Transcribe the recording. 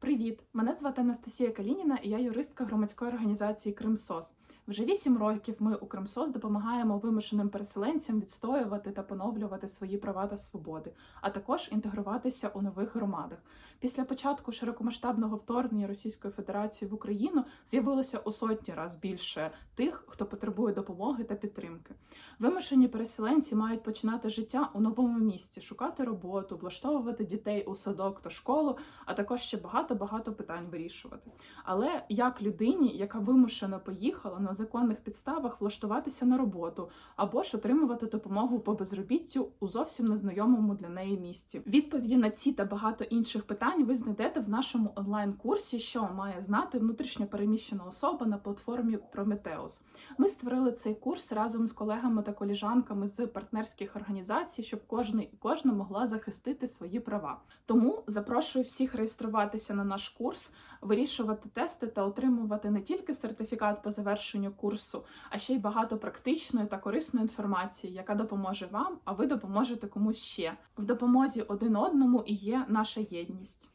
Привіт! Мене звати Анастасія Калініна, і я юристка громадської організації Кримсос. Вже вісім років ми у Кримсос допомагаємо вимушеним переселенцям відстоювати та поновлювати свої права та свободи, а також інтегруватися у нових громадах. Після початку широкомасштабного вторгнення Російської Федерації в Україну з'явилося у сотні раз більше тих, хто потребує допомоги та підтримки. Вимушені переселенці мають починати життя у новому місці, шукати роботу, влаштовувати дітей у садок та школу, а також ще багато-багато питань вирішувати. Але як людині, яка вимушено поїхала на законних підставах влаштуватися на роботу або ж отримувати допомогу по безробіттю у зовсім незнайомому для неї місці? Відповіді на ці та багато інших питань ви знайдете в нашому онлайн-курсі, що має знати внутрішньо переміщена особа на платформі Prometheus. Ми створили цей курс разом з колегами та коліжанками з партнерських організацій, щоб кожен і кожна могла захистити свої права. Тому запрошую всіх реєструватися на наш курс, вирішувати тести та отримувати не тільки сертифікат по завершенню курсу, а ще й багато практичної та корисної інформації, яка допоможе вам, а ви допоможете комусь ще. В допомозі один одному і є наша єдність.